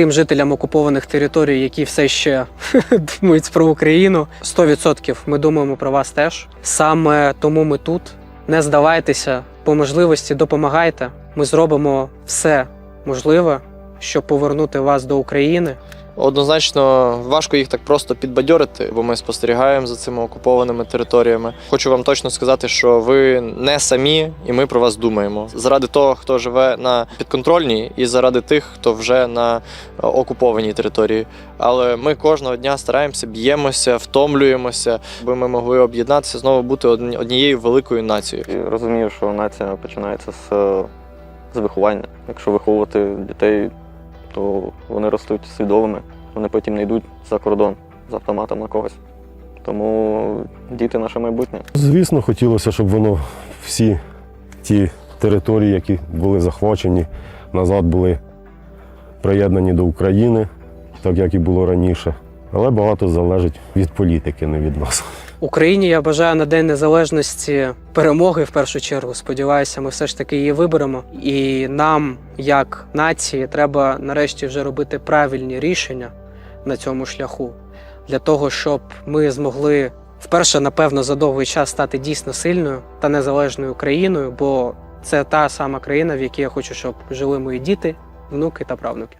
тим жителям окупованих територій, які все ще думають про Україну. 100% ми думаємо про вас теж. Саме тому ми тут. Не здавайтеся, по можливості допомагайте. Ми зробимо все можливе, щоб повернути вас до України. Однозначно важко їх так просто підбадьорити, бо ми спостерігаємо за цими окупованими територіями. Хочу вам точно сказати, що ви не самі, і ми про вас думаємо. Заради того, хто живе на підконтрольній, і заради тих, хто вже на е, окупованій території. Але ми кожного дня стараємося, б'ємося, втомлюємося, аби ми могли об'єднатися, знову бути однією великою нацією. І розумію, що нація починається з, е, з виховання. Якщо виховувати дітей, то вони ростуть свідомими, вони потім не йдуть за кордон з автоматом на когось. Тому діти наше майбутнє. Звісно, хотілося, щоб воно всі ті території, які були захвачені, назад були приєднані до України, так як і було раніше. Але багато залежить від політики, не від нас. Україні я бажаю на День Незалежності перемоги в першу чергу. Сподіваюся, ми все ж таки її виберемо. І нам, як нації, треба нарешті вже робити правильні рішення на цьому шляху для того, щоб ми змогли вперше, напевно, за довгий час стати дійсно сильною та незалежною країною, бо це та сама країна, в якій я хочу, щоб жили мої діти, внуки та правнуки.